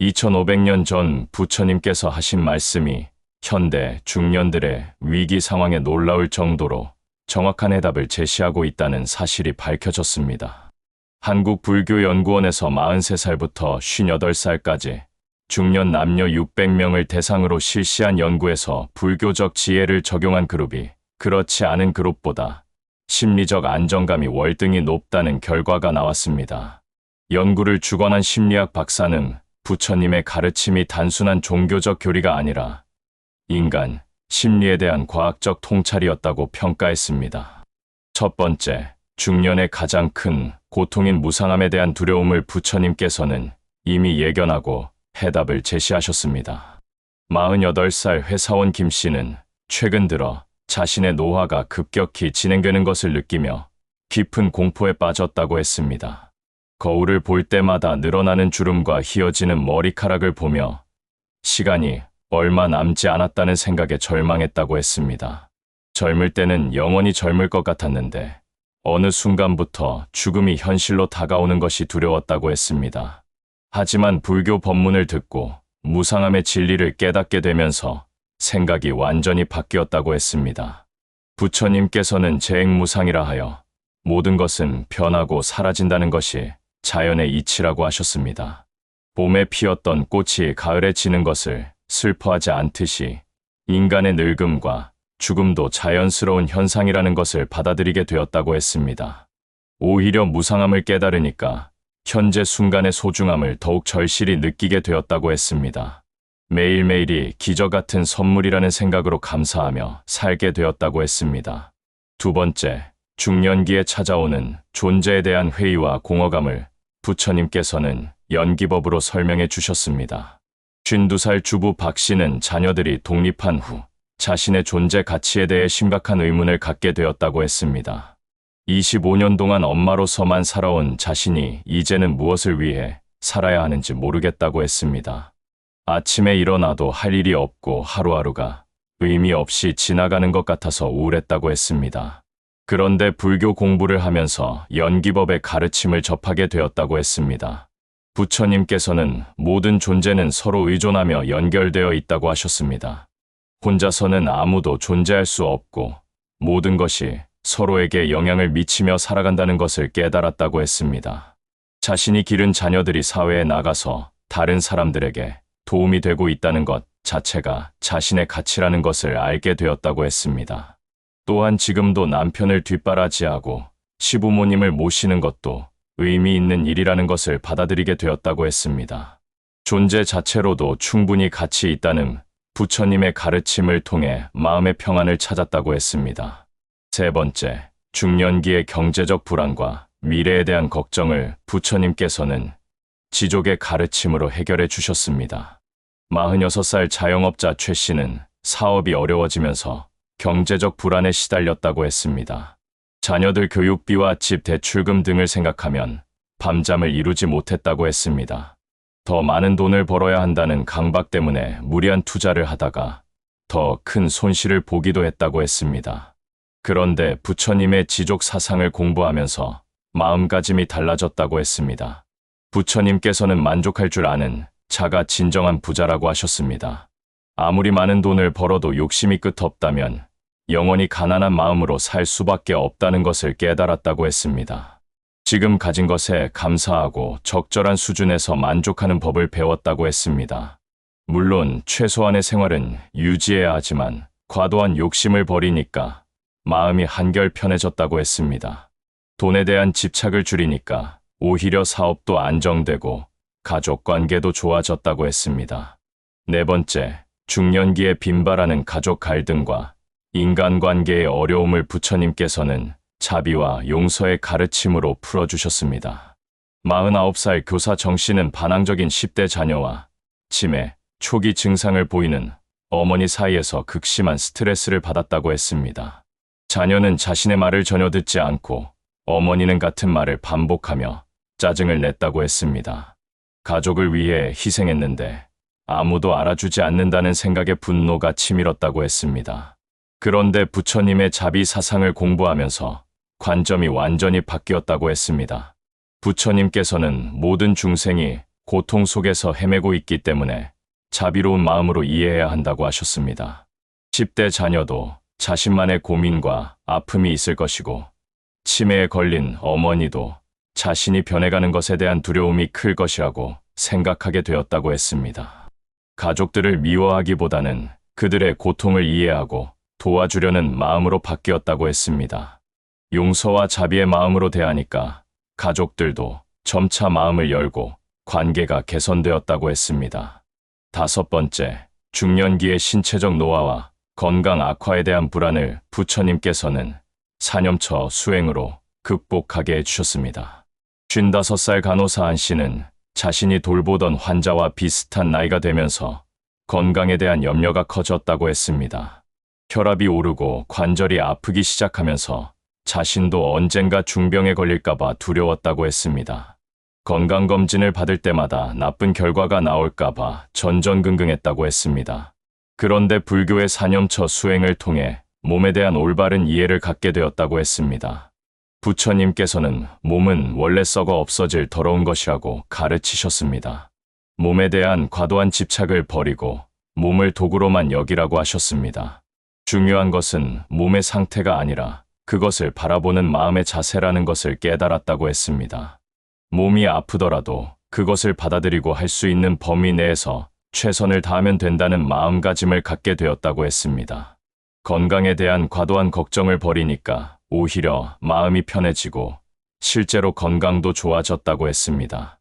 2500년 전 부처님께서 하신 말씀이 현대 중년들의 위기 상황에 놀라울 정도로 정확한 해답을 제시하고 있다는 사실이 밝혀졌습니다. 한국불교연구원에서 43살부터 58살까지 중년 남녀 600명을 대상으로 실시한 연구에서 불교적 지혜를 적용한 그룹이 그렇지 않은 그룹보다 심리적 안정감이 월등히 높다는 결과가 나왔습니다. 연구를 주관한 심리학 박사는 부처님의 가르침이 단순한 종교적 교리가 아니라 인간, 심리에 대한 과학적 통찰이었다고 평가했습니다. 첫 번째, 중년의 가장 큰 고통인 무상함에 대한 두려움을 부처님께서는 이미 예견하고 해답을 제시하셨습니다. 48살 회사원 김 씨는 최근 들어 자신의 노화가 급격히 진행되는 것을 느끼며 깊은 공포에 빠졌다고 했습니다. 거울을 볼 때마다 늘어나는 주름과 휘어지는 머리카락을 보며 시간이 얼마 남지 않았다는 생각에 절망했다고 했습니다. 젊을 때는 영원히 젊을 것 같았는데 어느 순간부터 죽음이 현실로 다가오는 것이 두려웠다고 했습니다. 하지만 불교 법문을 듣고 무상함의 진리를 깨닫게 되면서 생각이 완전히 바뀌었다고 했습니다. 부처님께서는 재행무상이라 하여 모든 것은 변하고 사라진다는 것이 자연의 이치라고 하셨습니다. 봄에 피었던 꽃이 가을에 지는 것을 슬퍼하지 않듯이 인간의 늙음과 죽음도 자연스러운 현상이라는 것을 받아들이게 되었다고 했습니다. 오히려 무상함을 깨달으니까 현재 순간의 소중함을 더욱 절실히 느끼게 되었다고 했습니다. 매일매일이 기적 같은 선물이라는 생각으로 감사하며 살게 되었다고 했습니다. 두 번째, 중년기에 찾아오는 존재에 대한 회의와 공허감을 부처님께서는 연기법으로 설명해 주셨습니다. 52살 주부 박 씨는 자녀들이 독립한 후 자신의 존재 가치에 대해 심각한 의문을 갖게 되었다고 했습니다. 25년 동안 엄마로서만 살아온 자신이 이제는 무엇을 위해 살아야 하는지 모르겠다고 했습니다. 아침에 일어나도 할 일이 없고 하루하루가 의미 없이 지나가는 것 같아서 우울했다고 했습니다. 그런데 불교 공부를 하면서 연기법의 가르침을 접하게 되었다고 했습니다. 부처님께서는 모든 존재는 서로 의존하며 연결되어 있다고 하셨습니다. 혼자서는 아무도 존재할 수 없고 모든 것이 서로에게 영향을 미치며 살아간다는 것을 깨달았다고 했습니다. 자신이 기른 자녀들이 사회에 나가서 다른 사람들에게 도움이 되고 있다는 것 자체가 자신의 가치라는 것을 알게 되었다고 했습니다. 또한 지금도 남편을 뒷바라지하고 시부모님을 모시는 것도 의미 있는 일이라는 것을 받아들이게 되었다고 했습니다. 존재 자체로도 충분히 가치 있다는 부처님의 가르침을 통해 마음의 평안을 찾았다고 했습니다. 세 번째, 중년기의 경제적 불안과 미래에 대한 걱정을 부처님께서는 지족의 가르침으로 해결해 주셨습니다. 46살 자영업자 최 씨는 사업이 어려워지면서 경제적 불안에 시달렸다고 했습니다. 자녀들 교육비와 집 대출금 등을 생각하면 밤잠을 이루지 못했다고 했습니다. 더 많은 돈을 벌어야 한다는 강박 때문에 무리한 투자를 하다가 더 큰 손실을 보기도 했다고 했습니다. 그런데 부처님의 지족 사상을 공부하면서 마음가짐이 달라졌다고 했습니다. 부처님께서는 만족할 줄 아는 자가 진정한 부자라고 하셨습니다. 아무리 많은 돈을 벌어도 욕심이 끝없다면 영원히 가난한 마음으로 살 수밖에 없다는 것을 깨달았다고 했습니다. 지금 가진 것에 감사하고 적절한 수준에서 만족하는 법을 배웠다고 했습니다. 물론 최소한의 생활은 유지해야 하지만 과도한 욕심을 버리니까 마음이 한결 편해졌다고 했습니다. 돈에 대한 집착을 줄이니까 오히려 사업도 안정되고 가족 관계도 좋아졌다고 했습니다. 네 번째, 중년기에 빈발하는 가족 갈등과 인간관계의 어려움을 부처님께서는 자비와 용서의 가르침으로 풀어주셨습니다. 49살 교사 정 씨는 반항적인 10대 자녀와 치매, 초기 증상을 보이는 어머니 사이에서 극심한 스트레스를 받았다고 했습니다. 자녀는 자신의 말을 전혀 듣지 않고 어머니는 같은 말을 반복하며 짜증을 냈다고 했습니다. 가족을 위해 희생했는데 아무도 알아주지 않는다는 생각에 분노가 치밀었다고 했습니다. 그런데 부처님의 자비 사상을 공부하면서 관점이 완전히 바뀌었다고 했습니다. 부처님께서는 모든 중생이 고통 속에서 헤매고 있기 때문에 자비로운 마음으로 이해해야 한다고 하셨습니다. 10대 자녀도 자신만의 고민과 아픔이 있을 것이고, 치매에 걸린 어머니도 자신이 변해가는 것에 대한 두려움이 클 것이라고 생각하게 되었다고 했습니다. 가족들을 미워하기보다는 그들의 고통을 이해하고 도와주려는 마음으로 바뀌었다고 했습니다. 용서와 자비의 마음으로 대하니까 가족들도 점차 마음을 열고 관계가 개선되었다고 했습니다. 다섯 번째, 중년기의 신체적 노화와 건강 악화에 대한 불안을 부처님께서는 사념처 수행으로 극복하게 해주셨습니다. 55살 간호사 한 씨는 자신이 돌보던 환자와 비슷한 나이가 되면서 건강에 대한 염려가 커졌다고 했습니다. 혈압이 오르고 관절이 아프기 시작하면서 자신도 언젠가 중병에 걸릴까봐 두려웠다고 했습니다. 건강검진을 받을 때마다 나쁜 결과가 나올까봐 전전긍긍했다고 했습니다. 그런데 불교의 사념처 수행을 통해 몸에 대한 올바른 이해를 갖게 되었다고 했습니다. 부처님께서는 몸은 원래 썩어 없어질 더러운 것이라고 가르치셨습니다. 몸에 대한 과도한 집착을 버리고 몸을 도구로만 여기라고 하셨습니다. 중요한 것은 몸의 상태가 아니라 그것을 바라보는 마음의 자세라는 것을 깨달았다고 했습니다. 몸이 아프더라도 그것을 받아들이고 할 수 있는 범위 내에서 최선을 다하면 된다는 마음가짐을 갖게 되었다고 했습니다. 건강에 대한 과도한 걱정을 버리니까 오히려 마음이 편해지고 실제로 건강도 좋아졌다고 했습니다.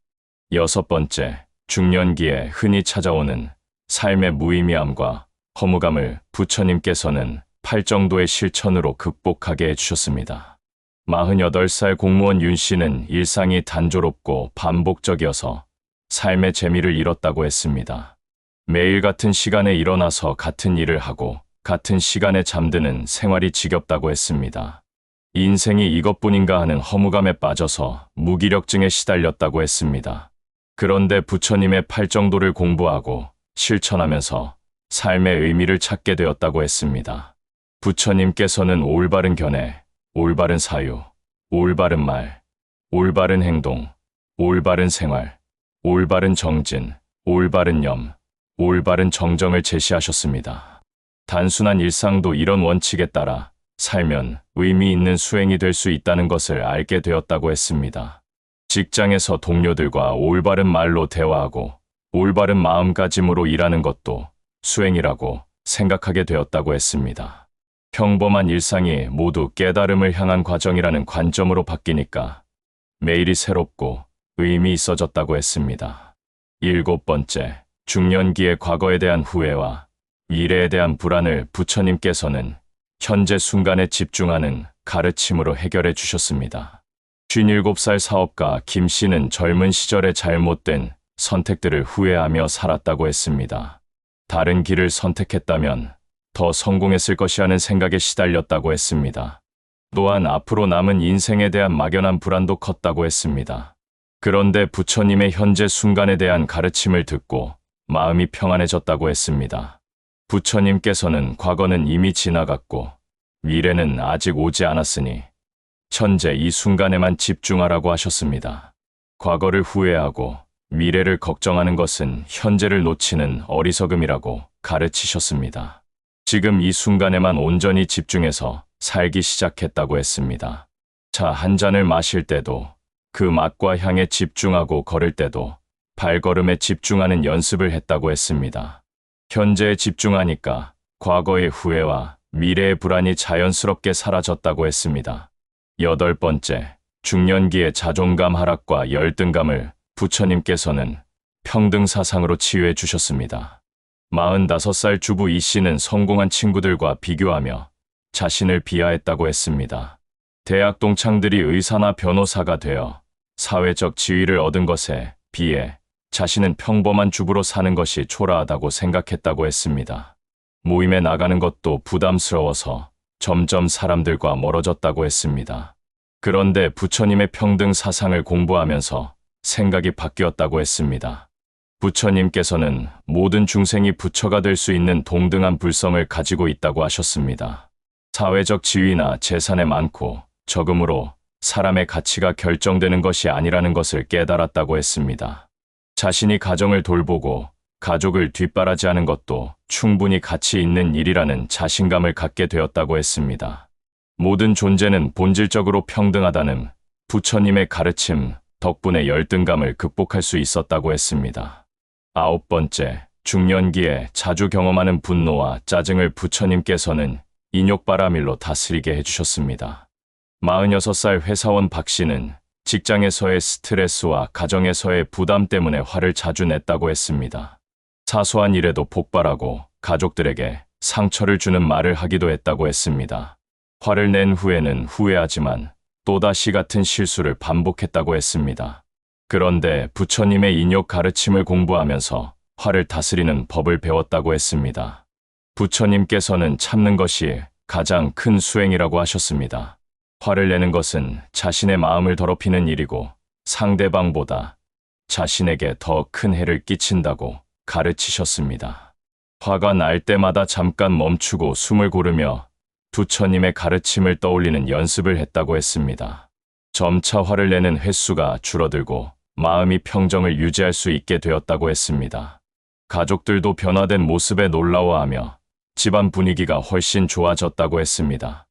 여섯 번째, 중년기에 흔히 찾아오는 삶의 무의미함과 허무감을 부처님께서는 팔 정도의 실천으로 극복하게 해주셨습니다. 48살 공무원 윤 씨는 일상이 단조롭고 반복적이어서 삶의 재미를 잃었다고 했습니다. 매일 같은 시간에 일어나서 같은 일을 하고 같은 시간에 잠드는 생활이 지겹다고 했습니다. 인생이 이것뿐인가 하는 허무감에 빠져서 무기력증에 시달렸다고 했습니다. 그런데 부처님의 팔정도를 공부하고 실천하면서 삶의 의미를 찾게 되었다고 했습니다. 부처님께서는 올바른 견해, 올바른 사유, 올바른 말, 올바른 행동, 올바른 생활, 올바른 정진, 올바른 염, 올바른 정정을 제시하셨습니다. 단순한 일상도 이런 원칙에 따라 살면 의미 있는 수행이 될 수 있다는 것을 알게 되었다고 했습니다. 직장에서 동료들과 올바른 말로 대화하고 올바른 마음가짐으로 일하는 것도 수행이라고 생각하게 되었다고 했습니다. 평범한 일상이 모두 깨달음을 향한 과정이라는 관점으로 바뀌니까 매일이 새롭고 의미 있어졌다고 했습니다. 일곱 번째, 중년기의 과거에 대한 후회와 미래에 대한 불안을 부처님께서는 현재 순간에 집중하는 가르침으로 해결해 주셨습니다. 57살 사업가 김 씨는 젊은 시절에 잘못된 선택들을 후회하며 살았다고 했습니다. 다른 길을 선택했다면 더 성공했을 것이라는 생각에 시달렸다고 했습니다. 또한 앞으로 남은 인생에 대한 막연한 불안도 컸다고 했습니다. 그런데 부처님의 현재 순간에 대한 가르침을 듣고 마음이 평안해졌다고 했습니다. 부처님께서는 과거는 이미 지나갔고 미래는 아직 오지 않았으니 현재 이 순간에만 집중하라고 하셨습니다. 과거를 후회하고 미래를 걱정하는 것은 현재를 놓치는 어리석음이라고 가르치셨습니다. 지금 이 순간에만 온전히 집중해서 살기 시작했다고 했습니다. 차 한 잔을 마실 때도 그 맛과 향에 집중하고 걸을 때도 발걸음에 집중하는 연습을 했다고 했습니다. 현재에 집중하니까 과거의 후회와 미래의 불안이 자연스럽게 사라졌다고 했습니다. 여덟 번째, 중년기의 자존감 하락과 열등감을 부처님께서는 평등 사상으로 치유해 주셨습니다. 45살 주부 이 씨는 성공한 친구들과 비교하며 자신을 비하했다고 했습니다. 대학 동창들이 의사나 변호사가 되어 사회적 지위를 얻은 것에 비해 자신은 평범한 주부로 사는 것이 초라하다고 생각했다고 했습니다. 모임에 나가는 것도 부담스러워서 점점 사람들과 멀어졌다고 했습니다. 그런데 부처님의 평등 사상을 공부하면서 생각이 바뀌었다고 했습니다. 부처님께서는 모든 중생이 부처가 될 수 있는 동등한 불성을 가지고 있다고 하셨습니다. 사회적 지위나 재산에 많고 적음으로 사람의 가치가 결정되는 것이 아니라는 것을 깨달았다고 했습니다. 자신이 가정을 돌보고 가족을 뒷바라지하는 것도 충분히 가치 있는 일이라는 자신감을 갖게 되었다고 했습니다. 모든 존재는 본질적으로 평등하다는 부처님의 가르침 덕분에 열등감을 극복할 수 있었다고 했습니다. 아홉 번째, 중년기에 자주 경험하는 분노와 짜증을 부처님께서는 인욕바라밀로 다스리게 해주셨습니다. 46살 회사원 박 씨는 직장에서의 스트레스와 가정에서의 부담 때문에 화를 자주 냈다고 했습니다. 사소한 일에도 폭발하고 가족들에게 상처를 주는 말을 하기도 했다고 했습니다. 화를 낸 후에는 후회하지만 또다시 같은 실수를 반복했다고 했습니다. 그런데 부처님의 인욕 가르침을 공부하면서 화를 다스리는 법을 배웠다고 했습니다. 부처님께서는 참는 것이 가장 큰 수행이라고 하셨습니다. 화를 내는 것은 자신의 마음을 더럽히는 일이고 상대방보다 자신에게 더 큰 해를 끼친다고 가르치셨습니다. 화가 날 때마다 잠깐 멈추고 숨을 고르며 부처님의 가르침을 떠올리는 연습을 했다고 했습니다. 점차 화를 내는 횟수가 줄어들고 마음이 평정을 유지할 수 있게 되었다고 했습니다. 가족들도 변화된 모습에 놀라워하며 집안 분위기가 훨씬 좋아졌다고 했습니다.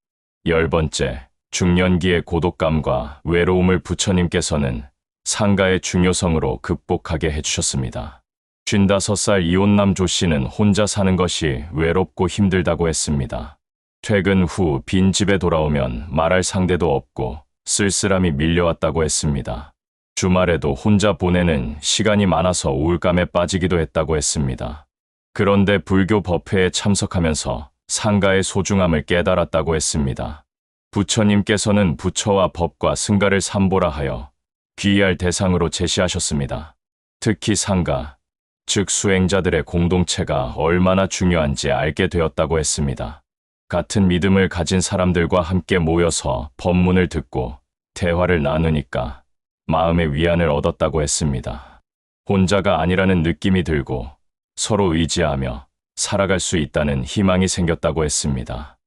열 번째, 중년기의 고독감과 외로움을 부처님께서는 상가의 중요성으로 극복하게 해주셨습니다. 55살 이혼남 조 씨는 혼자 사는 것이 외롭고 힘들다고 했습니다. 퇴근 후 빈 집에 돌아오면 말할 상대도 없고 쓸쓸함이 밀려왔다고 했습니다. 주말에도 혼자 보내는 시간이 많아서 우울감에 빠지기도 했다고 했습니다. 그런데 불교 법회에 참석하면서 상가의 소중함을 깨달았다고 했습니다. 부처님께서는 부처와 법과 승가를 삼보라 하여 귀의할 대상으로 제시하셨습니다. 특히 상가, 즉 수행자들의 공동체가 얼마나 중요한지 알게 되었다고 했습니다. 같은 믿음을 가진 사람들과 함께 모여서 법문을 듣고 대화를 나누니까 마음의 위안을 얻었다고 했습니다. 혼자가 아니라는 느낌이 들고 서로 의지하며 살아갈 수 있다는 희망이 생겼다고 했습니다.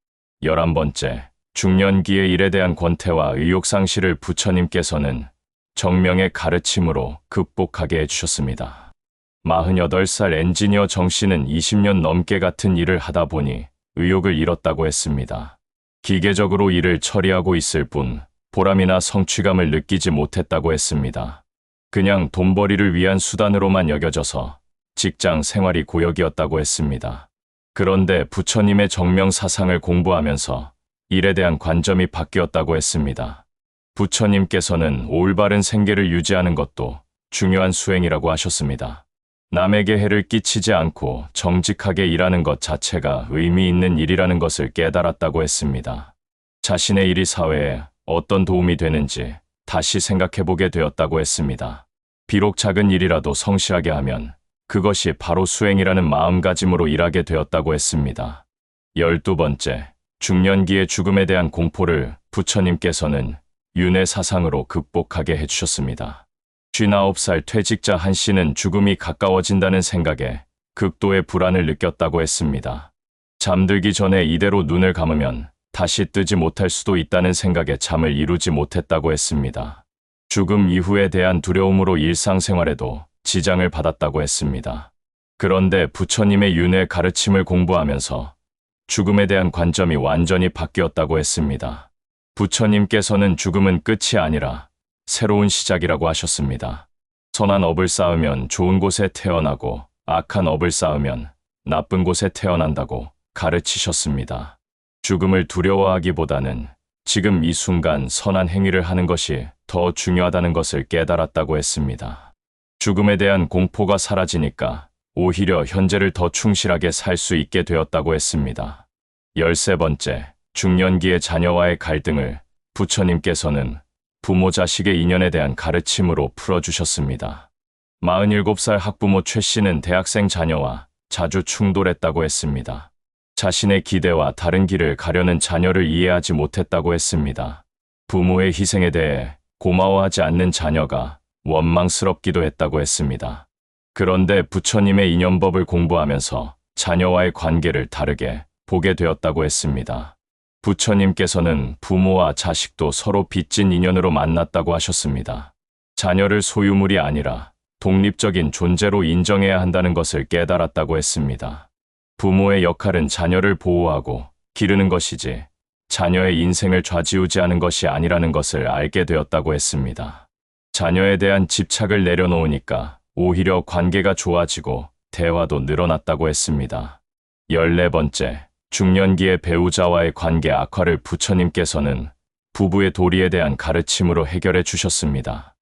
열한 번째, 중년기의 일에 대한 권태와 의욕상실을 부처님께서는 정명의 가르침으로 극복하게 해주셨습니다. 48살 엔지니어 정 씨는 20년 넘게 같은 일을 하다 보니 의욕을 잃었다고 했습니다. 기계적으로 일을 처리하고 있을 뿐 보람이나 성취감을 느끼지 못했다고 했습니다. 그냥 돈벌이를 위한 수단으로만 여겨져서 직장 생활이 고역이었다고 했습니다. 그런데 부처님의 정명 사상을 공부하면서 일에 대한 관점이 바뀌었다고 했습니다. 부처님께서는 올바른 생계를 유지하는 것도 중요한 수행이라고 하셨습니다. 남에게 해를 끼치지 않고 정직하게 일하는 것 자체가 의미 있는 일이라는 것을 깨달았다고 했습니다. 자신의 일이 사회에 어떤 도움이 되는지 다시 생각해보게 되었다고 했습니다. 비록 작은 일이라도 성실하게 하면 그것이 바로 수행이라는 마음가짐으로 일하게 되었다고 했습니다. 열두 번째, 중년기의 죽음에 대한 공포를 부처님께서는 윤회 사상으로 극복하게 해주셨습니다. 59살 퇴직자 한 씨는 죽음이 가까워진다는 생각에 극도의 불안을 느꼈다고 했습니다. 잠들기 전에 이대로 눈을 감으면 다시 뜨지 못할 수도 있다는 생각에 잠을 이루지 못했다고 했습니다. 죽음 이후에 대한 두려움으로 일상생활에도 지장을 받았다고 했습니다. 그런데 부처님의 윤회 가르침을 공부하면서 죽음에 대한 관점이 완전히 바뀌었다고 했습니다. 부처님께서는 죽음은 끝이 아니라 새로운 시작이라고 하셨습니다. 선한 업을 쌓으면 좋은 곳에 태어나고 악한 업을 쌓으면 나쁜 곳에 태어난다고 가르치셨습니다. 죽음을 두려워하기보다는 지금 이 순간 선한 행위를 하는 것이 더 중요하다는 것을 깨달았다고 했습니다. 죽음에 대한 공포가 사라지니까 오히려 현재를 더 충실하게 살 수 있게 되었다고 했습니다. 열세 번째, 중년기의 자녀와의 갈등을 부처님께서는 부모 자식의 인연에 대한 가르침으로 풀어주셨습니다. 47살 학부모 최 씨는 대학생 자녀와 자주 충돌했다고 했습니다. 자신의 기대와 다른 길을 가려는 자녀를 이해하지 못했다고 했습니다. 부모의 희생에 대해 고마워하지 않는 자녀가 원망스럽기도 했다고 했습니다. 그런데 부처님의 인연법을 공부하면서 자녀와의 관계를 다르게 보게 되었다고 했습니다. 부처님께서는 부모와 자식도 서로 빚진 인연으로 만났다고 하셨습니다. 자녀를 소유물이 아니라 독립적인 존재로 인정해야 한다는 것을 깨달았다고 했습니다. 부모의 역할은 자녀를 보호하고 기르는 것이지 자녀의 인생을 좌지우지하는 것이 아니라는 것을 알게 되었다고 했습니다. 자녀에 대한 집착을 내려놓으니까 오히려 관계가 좋아지고 대화도 늘어났다고 했습니다. 14번째, 중년기의 배우자와의 관계 악화를 부처님께서는 부부의 도리에 대한 가르침으로 해결해 주셨습니다.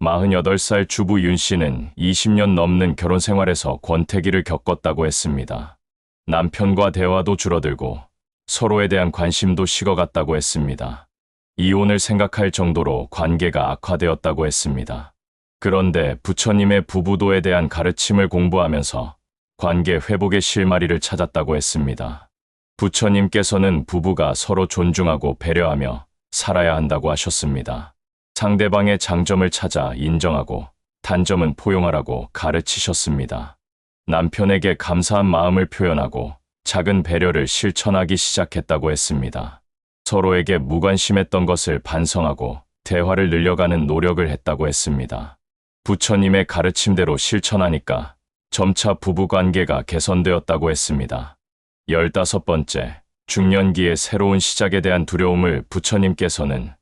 48살 주부 윤 씨는 20년 넘는 결혼 생활에서 권태기를 겪었다고 했습니다. 남편과 대화도 줄어들고 서로에 대한 관심도 식어갔다고 했습니다. 이혼을 생각할 정도로 관계가 악화되었다고 했습니다. 그런데 부처님의 부부도에 대한 가르침을 공부하면서 관계 회복의 실마리를 찾았다고 했습니다. 부처님께서는 부부가 서로 존중하고 배려하며 살아야 한다고 하셨습니다. 상대방의 장점을 찾아 인정하고 단점은 포용하라고 가르치셨습니다. 남편에게 감사한 마음을 표현하고 작은 배려를 실천하기 시작했다고 했습니다. 서로에게 무관심했던 것을 반성하고 대화를 늘려가는 노력을 했다고 했습니다. 부처님의 가르침대로 실천하니까 점차 부부 관계가 개선되었다고 했습니다. 열다섯 번째, 중년기의 새로운 시작에 대한 두려움을 부처님께서는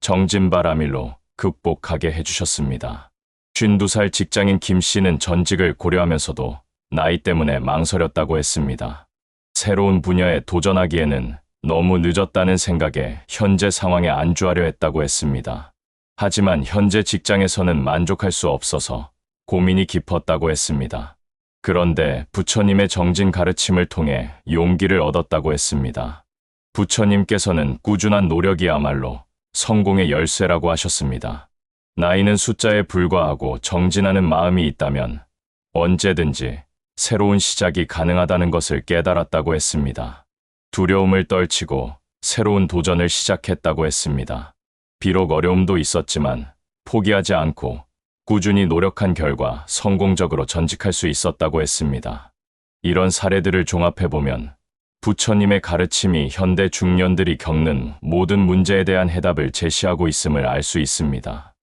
정진바라밀로 극복하게 해주셨습니다. 52살 직장인 김 씨는 전직을 고려하면서도 나이 때문에 망설였다고 했습니다. 새로운 분야에 도전하기에는 너무 늦었다는 생각에 현재 상황에 안주하려 했다고 했습니다. 하지만 현재 직장에서는 만족할 수 없어서 고민이 깊었다고 했습니다. 그런데 부처님의 정진 가르침을 통해 용기를 얻었다고 했습니다. 부처님께서는 꾸준한 노력이야말로 성공의 열쇠라고 하셨습니다. 나이는 숫자에 불과하고 정진하는 마음이 있다면 언제든지 새로운 시작이 가능하다는 것을 깨달았다고 했습니다. 두려움을 떨치고 새로운 도전을 시작했다고 했습니다. 비록 어려움도 있었지만 포기하지 않고 꾸준히 노력한 결과 성공적으로 전직할 수 있었다고 했습니다. 이런 사례들을 종합해보면 부처님의 가르침이 현대 중년들이 겪는 모든 문제에 대한 해답을 제시하고 있음을 알 수 있습니다.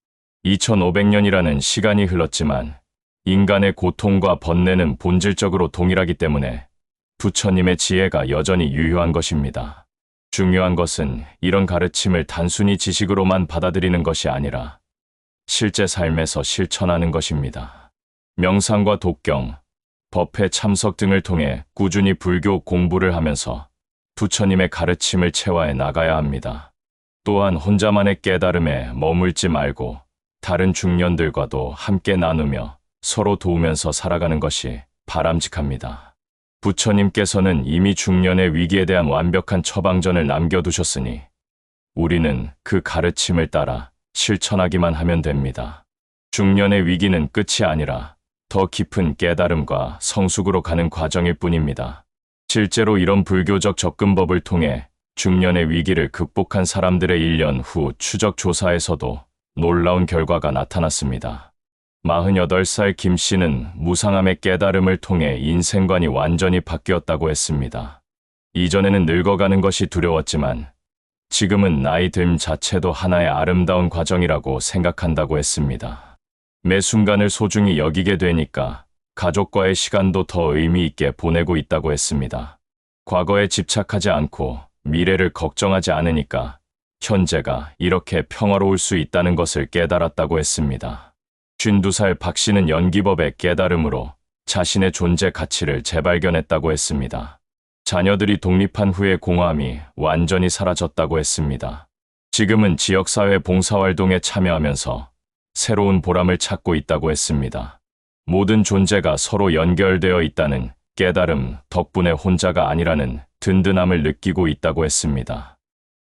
2500년이라는 시간이 흘렀지만 인간의 고통과 번뇌는 본질적으로 동일하기 때문에 부처님의 지혜가 여전히 유효한 것입니다. 중요한 것은 이런 가르침을 단순히 지식으로만 받아들이는 것이 아니라 실제 삶에서 실천하는 것입니다. 명상과 독경, 법회 참석 등을 통해 꾸준히 불교 공부를 하면서 부처님의 가르침을 체화해 나가야 합니다. 또한 혼자만의 깨달음에 머물지 말고 다른 중년들과도 함께 나누며 서로 도우면서 살아가는 것이 바람직합니다. 부처님께서는 이미 중년의 위기에 대한 완벽한 처방전을 남겨두셨으니 우리는 그 가르침을 따라 실천하기만 하면 됩니다. 중년의 위기는 끝이 아니라 더 깊은 깨달음과 성숙으로 가는 과정일 뿐입니다. 실제로 이런 불교적 접근법을 통해 중년의 위기를 극복한 사람들의 1년 후 추적 조사에서도 놀라운 결과가 나타났습니다. 48살 김 씨는 무상함의 깨달음을 통해 인생관이 완전히 바뀌었다고 했습니다. 이전에는 늙어가는 것이 두려웠지만 지금은 나이 듦 자체도 하나의 아름다운 과정이라고 생각한다고 했습니다. 매 순간을 소중히 여기게 되니까 가족과의 시간도 더 의미 있게 보내고 있다고 했습니다. 과거에 집착하지 않고 미래를 걱정하지 않으니까 현재가 이렇게 평화로울 수 있다는 것을 깨달았다고 했습니다. 52살 박 씨는 연기법의 깨달음으로 자신의 존재 가치를 재발견했다고 했습니다. 자녀들이 독립한 후의 공허함이 완전히 사라졌다고 했습니다. 지금은 지역사회 봉사활동에 참여하면서 새로운 보람을 찾고 있다고 했습니다. 모든 존재가 서로 연결되어 있다는 깨달음 덕분에 혼자가 아니라는 든든함을 느끼고 있다고 했습니다.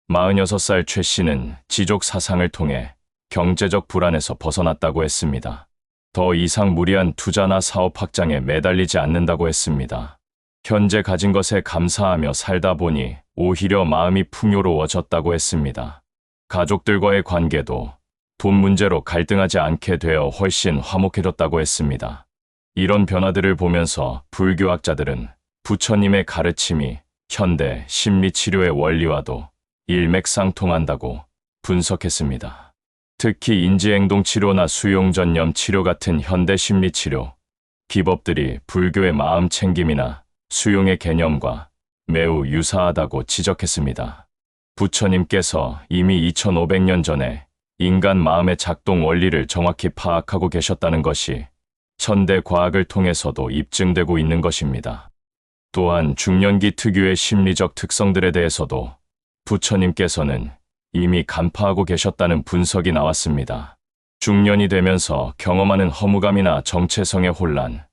46살 최 씨는 지족 사상을 통해 경제적 불안에서 벗어났다고 했습니다. 더 이상 무리한 투자나 사업 확장에 매달리지 않는다고 했습니다. 현재 가진 것에 감사하며 살다 보니 오히려 마음이 풍요로워졌다고 했습니다. 가족들과의 관계도 돈 문제로 갈등하지 않게 되어 훨씬 화목해졌다고 했습니다. 이런 변화들을 보면서 불교학자들은 부처님의 가르침이 현대 심리치료의 원리와도 일맥상통한다고 분석했습니다. 특히 인지행동 치료나 수용전염 치료 같은 현대 심리 치료, 기법들이 불교의 마음 챙김이나 수용의 개념과 매우 유사하다고 지적했습니다. 부처님께서 이미 2500년 전에 인간 마음의 작동 원리를 정확히 파악하고 계셨다는 것이 현대 과학을 통해서도 입증되고 있는 것입니다. 또한 중년기 특유의 심리적 특성들에 대해서도 부처님께서는 이미 간파하고 계셨다는 분석이 나왔습니다. 중년이 되면서 경험하는 허무감이나 정체성의 혼란,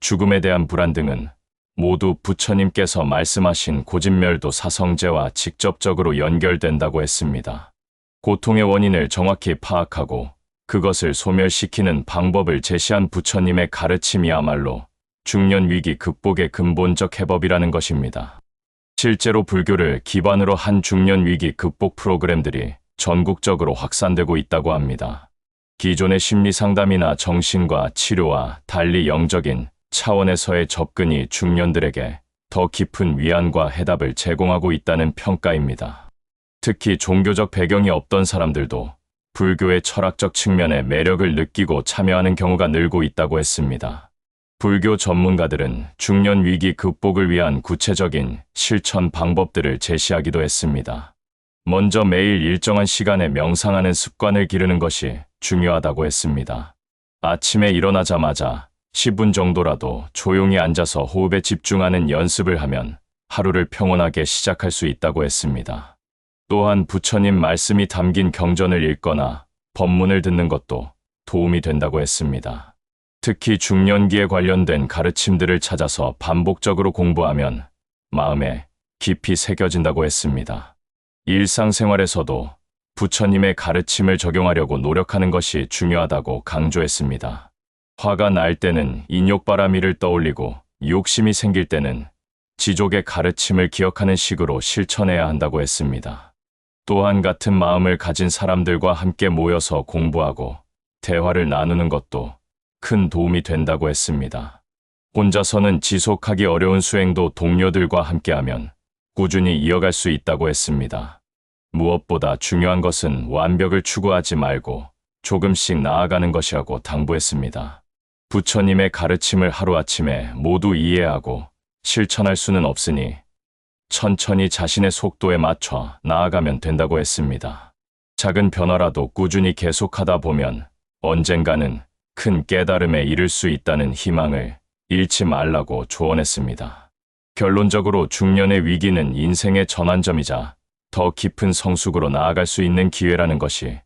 죽음에 대한 불안 등은 모두 부처님께서 말씀하신 고진멸도 사성제와 직접적으로 연결된다고 했습니다. 고통의 원인을 정확히 파악하고 그것을 소멸시키는 방법을 제시한 부처님의 가르침이야말로 중년 위기 극복의 근본적 해법이라는 것입니다. 실제로 불교를 기반으로 한 중년 위기 극복 프로그램들이 전국적으로 확산되고 있다고 합니다. 기존의 심리 상담이나 정신과 치료와 달리 영적인 차원에서의 접근이 중년들에게 더 깊은 위안과 해답을 제공하고 있다는 평가입니다. 특히 종교적 배경이 없던 사람들도 불교의 철학적 측면의 매력을 느끼고 참여하는 경우가 늘고 있다고 했습니다. 불교 전문가들은 중년 위기 극복을 위한 구체적인 실천 방법들을 제시하기도 했습니다. 먼저 매일 일정한 시간에 명상하는 습관을 기르는 것이 중요하다고 했습니다. 아침에 일어나자마자 10분 정도라도 조용히 앉아서 호흡에 집중하는 연습을 하면 하루를 평온하게 시작할 수 있다고 했습니다. 또한 부처님 말씀이 담긴 경전을 읽거나 법문을 듣는 것도 도움이 된다고 했습니다. 특히 중년기에 관련된 가르침들을 찾아서 반복적으로 공부하면 마음에 깊이 새겨진다고 했습니다. 일상생활에서도 부처님의 가르침을 적용하려고 노력하는 것이 중요하다고 강조했습니다. 화가 날 때는 인욕바라미를 떠올리고 욕심이 생길 때는 지족의 가르침을 기억하는 식으로 실천해야 한다고 했습니다. 또한 같은 마음을 가진 사람들과 함께 모여서 공부하고 대화를 나누는 것도 큰 도움이 된다고 했습니다. 혼자서는 지속하기 어려운 수행도 동료들과 함께하면 꾸준히 이어갈 수 있다고 했습니다. 무엇보다 중요한 것은 완벽을 추구하지 말고 조금씩 나아가는 것이라고 당부했습니다. 부처님의 가르침을 하루아침에 모두 이해하고 실천할 수는 없으니 천천히 자신의 속도에 맞춰 나아가면 된다고 했습니다. 작은 변화라도 꾸준히 계속하다 보면 언젠가는 큰 깨달음에 이를 수 있다는 희망을 잃지 말라고 조언했습니다. 결론적으로 중년의 위기는 인생의 전환점이자 더 깊은 성숙으로 나아갈 수 있는 기회라는 것이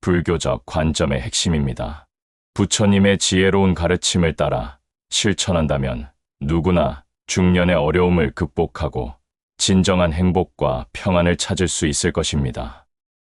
불교적 관점의 핵심입니다. 부처님의 지혜로운 가르침을 따라 실천한다면 누구나 중년의 어려움을 극복하고 진정한 행복과 평안을 찾을 수 있을 것입니다.